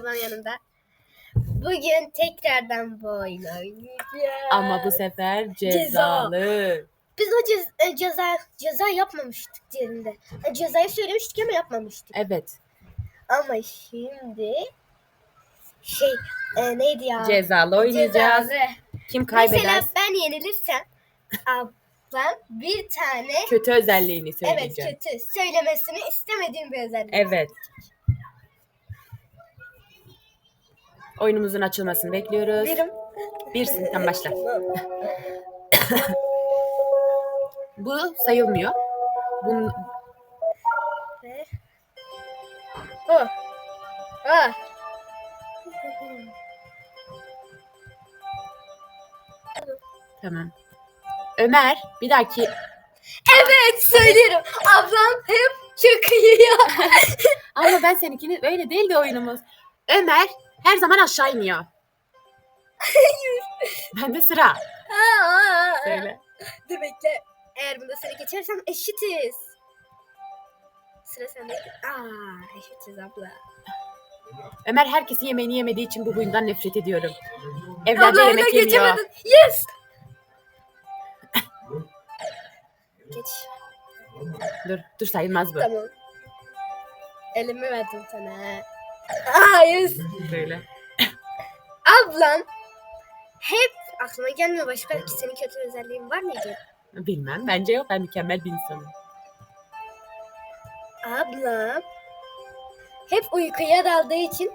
ablanın yanında. Bugün tekrardan bu oyunu oynayacağız. Ama bu sefer cezalı. Biz o cez- e, ceza ceza yapmamıştık diğerinde. E, Cezayı söylemiştik ama yapmamıştık. Evet. Ama şimdi şey e, neydi ya? Cezalı oynayacağız. Cezalı. Kim kaybeder Mesela ben yenilirsem ablam bir tane kötü özelliğini evet söyleyeceğim. kötü söylemesini istemediğim bir özellik. Evet. Oyunumuzun açılmasını bekliyoruz. Birim. Birsin sen başla. Bu sayılmıyor. Bunun. Oh. Ah. tamam. Ömer bir dahaki Evet söylüyorum. Ablam hep çok iyi ya. ama ben seninkini öyle değil de oyunumuz. Ömer her zaman aşağı iniyor. Bende sıra. Söyle. Dur bekle. Eğer bunda seni geçersem eşitiz. Sıra sende. Aa eşitiz abla. Ömer herkesin yemeğini yemediği için bu huyundan nefret ediyorum. Evlerde Abla yemek yemiyor. geçemedin. Yes. Geç. Dur, dur sayılmaz bu. Tamam. Elimi verdim sana. Yes. Söyle. Ablam hep aklıma gelmiyor başka ki senin kötü özelliğin var mıydı? Bilmem. Bence yok. Ben mükemmel bir insanım. Ablam hep uykuya daldığı için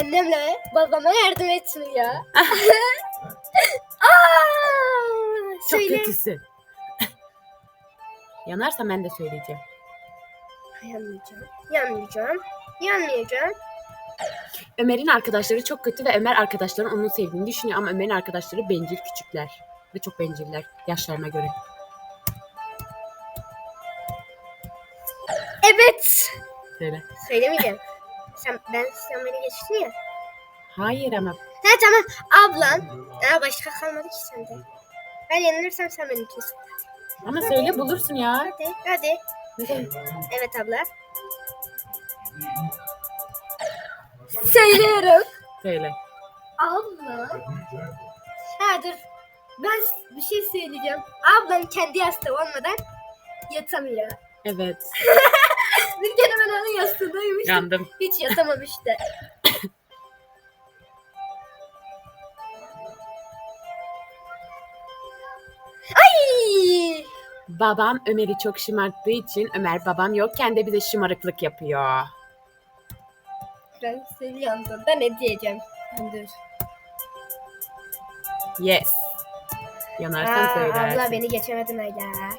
annemle babama yardım etmiyor. Aa, Çok söyle. kötüsün. Yanarsa ben de söyleyeceğim. Yanmayacağım. Yanmayacağım. Yanmayacağım. Ömer'in arkadaşları çok kötü ve Ömer arkadaşların onu sevdiğini düşünüyor ama Ömer'in arkadaşları bencil küçükler. Ve çok benciller yaşlarına göre. Evet. Söyle. Söylemeyeceğim. sen, ben sen beni geçtin ya. Hayır ama Ha tamam. Ablan. Aa, başka kalmadı ki sende. Ben yenilirsem sen beni kes. ama söyle bulursun ya. Hadi hadi. Evet abla. Söylüyorum. Söyle. Abla. Ha dur. Ben bir şey söyleyeceğim. Ablam kendi yastığı olmadan yatamıyor. Evet. Bir kere ben onun yastığında uyumuştum. Yandım. Hiç yatamamıştı. Babam Ömer'i çok şımarttığı için Ömer babam yokken de bize şımarıklık yapıyor. Seni yandığında ne diyeceğim? Dur. Yes. Yanarsan Aa, söylersin. abla beni geçemedin hala.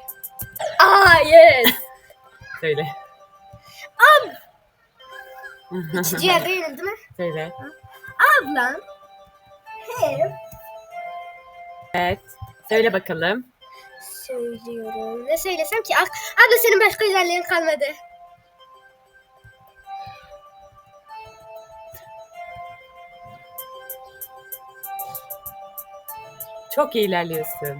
Aa yes. Söyle. İkinci yerde yenildi mi? Söyle. Ablam hep Evet. Söyle bakalım. Söylüyorum. Ne söylesem ki? Abla senin başka özelliğin kalmadı. Çok iyi ilerliyorsun.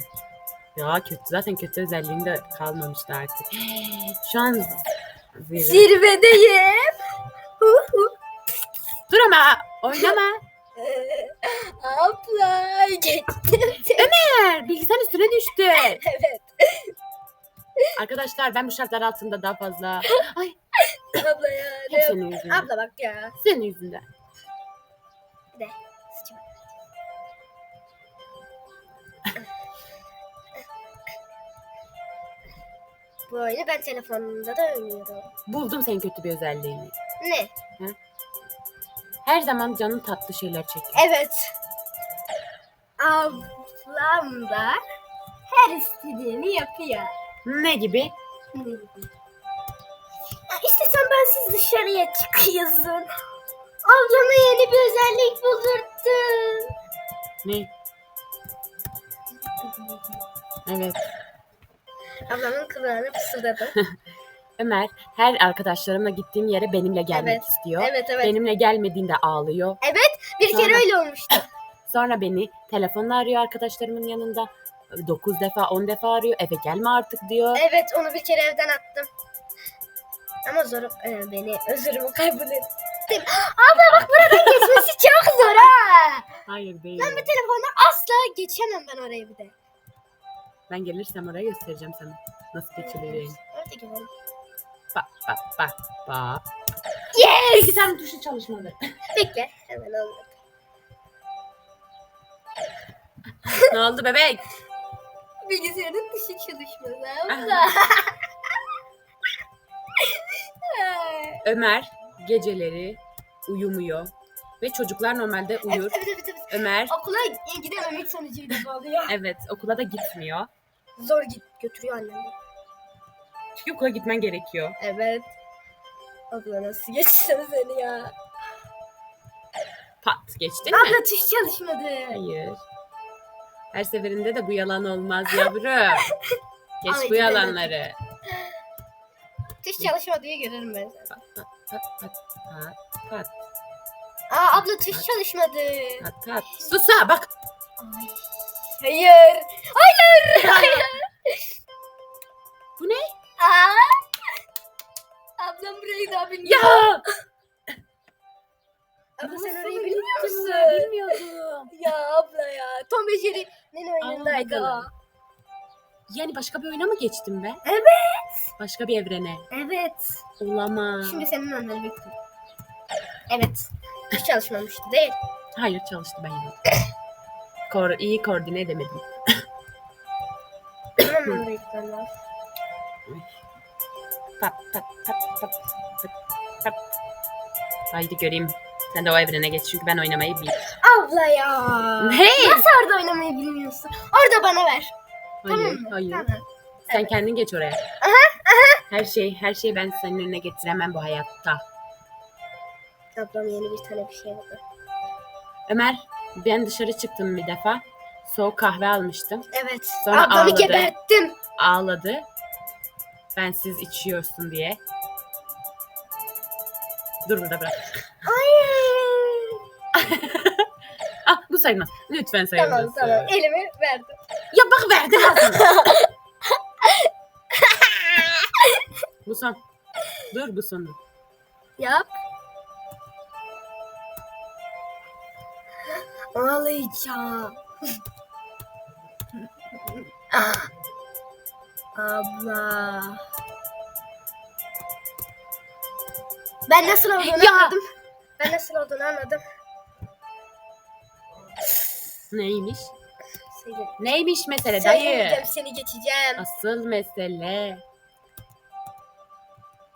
Ya kötü zaten kötü özelliğin de kalmamıştı artık. Şu an zirve. Zirvedeyim. Dur ama oynama. abla geçtim. Ömer bilgisayarın üstüne düştü. evet. Arkadaşlar ben bu şartlar altında daha fazla. Ay Abla ya. hep ne- senin yüzünden. Abla bak ya. Senin yüzünden. De. Sıçma. Bu oyunu ben telefonumda da oynuyorum. Buldum senin kötü bir özelliğini. Ne? Her zaman canın tatlı şeyler çekiyor. Evet. Ablam da her istediğini yapıyor. Ne gibi? Ya İstesem ben siz dışarıya çıkıyorsun. Ablama yeni bir özellik buldurttum. Ne? Evet. Ablamın kulağına fısıldadı. Ömer her arkadaşlarımla gittiğim yere benimle gelmek Evet. istiyor. evet evet. Benimle gelmediğinde ağlıyor. Bir kere Sonra- öyle olmuştu. Sonra beni telefonla arıyor arkadaşlarımın yanında. 9 defa 10 defa arıyor. Eve gelme artık diyor. Evet onu bir kere evden attım. Ama zor e, beni özürümü kaybettim. geçtim. Abla bak buradan geçmesi çok zor ha. Hayır değil. Ben bir telefonla asla geçemem ben oraya bir de. Ben gelirsem oraya göstereceğim sana. Nasıl geçilir. Hadi gidelim. Bak bak bak bak. Yes! İki tane tuşu çalışmadı. Bekle. Hemen anladım. ne oldu bebek? Bilgisayarın dışı çalışmadı abla. Ömer geceleri uyumuyor. Ve çocuklar normalde uyur. evet, evet, evet. Ömer Okula gidememek sonucuyla bu oluyor. evet okula da gitmiyor. Zor git götürüyor annem. Çünkü okula gitmen gerekiyor. Evet. Abla nasıl geçsin seni ya? Pat geçtin mi? Abla tuş çalışmadı. Hayır. Her seferinde de bu yalan olmaz yavrum. Geç bu yalanları. Tuş çalışmadı diye görürüm ben. Pat pat pat pat pat pat Aa abla tuş çalışmadı. pat pat. Sus ha bak. Ay. Hayır. Hayır. Hayır. Bu ne? Aa. Ablam burayı daha bilmiyor. Ya! Abla sen orayı bilmiyor musun? Bilmiyordum. Ya abla ya. Tom ve Jerry'nin o. Anladım. Yani başka bir oyuna mı geçtim ben? Evet. Başka bir evrene. Evet. Olamaz. Şimdi senin annen bekliyor. Evet. Hiç çalışmamıştı değil. Hayır çalıştı ben yine. Kor iyi koordine edemedim. Hemen. Pat pat pat pat pat pat. Haydi göreyim. Sen de o evrene geç çünkü ben oynamayı bil. Abla ya. Hey! Nasıl orada oynamayı bilmiyorsun? Orada bana ver. tamam Hayır, mı? hayır. Tamam. Sen kendin geç oraya. Her şey, her şeyi ben senin önüne getiremem bu hayatta. Ablam yeni bir tane bir şey aldı. Ömer, ben dışarı çıktım bir defa. Soğuk kahve almıştım. Evet. Sonra Ablamı ağladı. geberttim. Ağladı. Ben siz içiyorsun diye. Dur burada bırak. Ah bu sayılmaz. Lütfen sayılmasın. tamam tamam. Elimi verdim. Ya bak verdin ağzına. bu son. Dur bu son. Yap. Ağlayacağım. Ah. Abla. Ben nasıl olduğunu Ya. anladım. Ben nasıl olduğunu anladım. Neymiş? Söyle. Neymiş mesele dayı? Söyleyeceğim seni geçeceğim. Asıl mesele.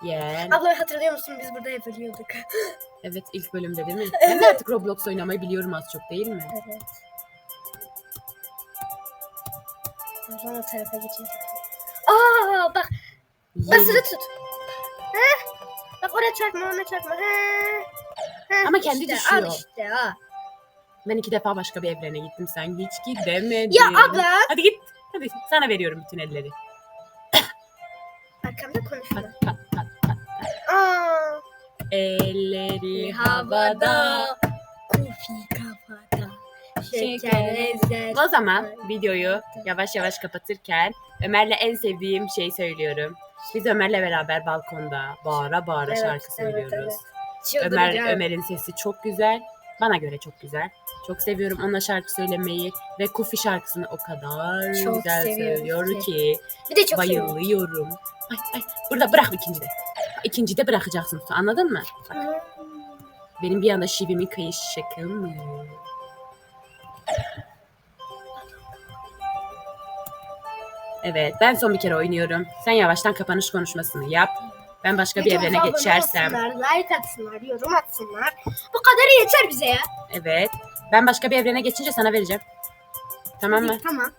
Yen. Abla hatırlıyor musun biz burada hep ölüyorduk. Evet ilk bölümde değil mi? Ben de artık Roblox oynamayı biliyorum az çok değil mi? evet. Zaman o tarafa geçelim. Aa bak basılı tut. Heh. Bak oraya çarpma ona çarpma. Heh. Heh, Ama kendi işte, düşüyor. Al işte ha. Ben iki defa başka bir evrene gittim. Sen hiç gidemedin. Ya abla. Hadi git. Hadi sana veriyorum bütün elleri. Arkamda konuşma. Pat pat pat pat. Aa. Elleri havada. Kufi kafada. Şeker ezer. O zaman videoyu yavaş yavaş kapatırken Ömer'le en sevdiğim şeyi söylüyorum. Biz Ömer'le beraber balkonda bağıra bağıra Evet, şarkı söylüyoruz. evet. Ömer. Ömer'in sesi çok güzel. Bana göre çok güzel. Çok seviyorum ona şarkı söylemeyi ve Kufi şarkısını o kadar Çok güzel seviyorum söylüyor ki. ki Bir de çok seviyorum. bayılıyorum. Ay ay burada bırak ikinci de. İkinci de bırakacaksın anladın mı? Bak, benim bir anda şivimin kayış şaka mı? Evet ben son bir kere oynuyorum. Sen yavaştan kapanış konuşmasını yap. Ben başka bir evrene geçersem. olsunlar, like atsınlar, yorum atsınlar. Bu kadarı yeter bize ya. Evet. Ben başka bir evrene geçince sana vereceğim. Tamam mı? Tamam.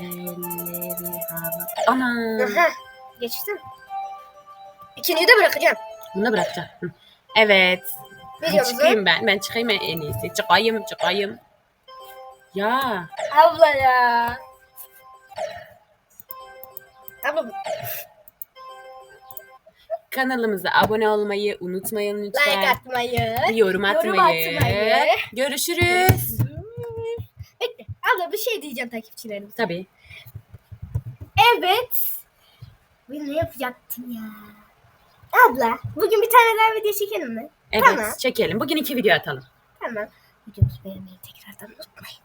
Elleri hava. Ana. Aha. Geçtim. İkinciyi de bırakacağım. Bunu da bırakacağım. Hı. Evet. Videomuzu. Çıkayım ben. Ben çıkayım en iyisi. Çıkayım çıkayım. Ya. Abla ya. Abla Kanalımıza abone olmayı unutmayın lütfen. like atmayı. Yorum atmayı. Yorum atmayı. Görüşürüz. Bekle. Abla bir şey diyeceğim takipçilerimize. Tabii. Evet. Ben ne yapacaktım ya? Abla bugün bir tane daha video çekelim mi? Evet Tamam. çekelim. Bugün iki video atalım. Tamam. Videomuzu beğenmeyi tekrardan unutmayın.